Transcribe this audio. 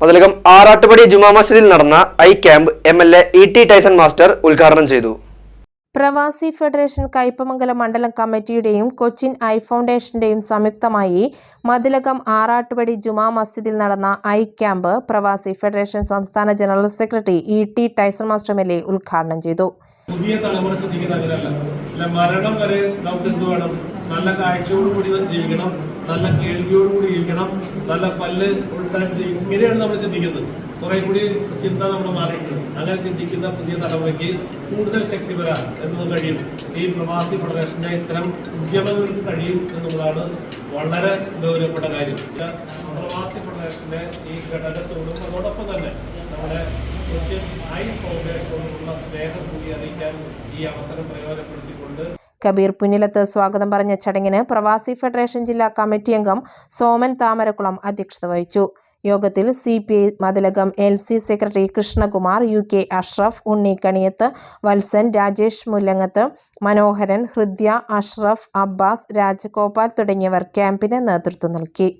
മതിലകം ആറാട്ടുപടി ജുമാ മസ്ജിദിൽ നടന്ന eye camp M L A E T Tyson master ഉദ്ഘാടനം ചെയ്തു. പ്രവാസി ഫെഡറേഷൻ കയ്പമംഗലം മണ്ഡലം കമ്മിറ്റിയുടെയും കൊച്ചിൻ ഐ ഫൗണ്ടേഷന്റെയും സംയുക്തമായി മതിലകം ആറാട്ടുപടി ജുമാ മസ്ജിദിൽ നടന്ന ഐ ക്യാമ്പ് പ്രവാസി ഫെഡറേഷൻ സംസ്ഥാന general secretary E T Tyson master M L A ഉദ്ഘാടനം ചെയ്തു. പുതിയ തലമുറ ചിന്തിക്കുന്ന അങ്ങനെയല്ല. മരണം വരെ നമുക്ക് എന്ത് വേണം? നല്ല കാഴ്ചയോടുകൂടി ജീവിക്കണം നല്ല കേൾവിയോടുകൂടി ജീവിക്കണം നല്ല പല്ല് ഉൾക്കാൻ ചെയ്യും ഇങ്ങനെയാണ് നമ്മൾ ചിന്തിക്കുന്നത്. കുറെ കൂടി ചിന്ത നമ്മൾ മാറിയിട്ടുണ്ട്. അങ്ങനെ ചിന്തിക്കുന്ന പുതിയ തലമുറയ്ക്ക് കൂടുതൽ ശക്തി വരാൻ എന്നത് കഴിയും. ഈ പ്രവാസി ഫെഡറേഷന്റെ ഇത്തരം ഉദ്യമങ്ങൾക്ക് കഴിയും എന്നുള്ളതാണ് വളരെ ഗൗരവപ്പെട്ട കാര്യം. പ്രവാസി ഫെഡറേഷന്റെ ഈ ഘടകത്തോടും അതോടൊപ്പം തന്നെ നമ്മുടെ കൊച്ചിൻ ഐ ഫൗണ്ടേഷനോടുള്ള സ്നേഹം കൂടി അറിയിക്കാൻ ഈ അവസരം പ്രയോജനപ്പെടുത്തിക്കൊണ്ട് കബീർ പുന്നിലത്ത് സ്വാഗതം പറഞ്ഞ ചടങ്ങിന് പ്രവാസി ഫെഡറേഷൻ ജില്ലാ കമ്മിറ്റി അംഗം സോമൻ താമരക്കുളം അധ്യക്ഷത വഹിച്ചു. യോഗത്തിൽ C P I Mathilakam L C secretary Krishnakumar U K Ashraf Unni Kaniyath Valsan Rajesh Mullangath Manoharan Hridya Ashraf Abbas Rajagopal തുടങ്ങിയവർ ക്യാമ്പിന് നേതൃത്വം നൽകി.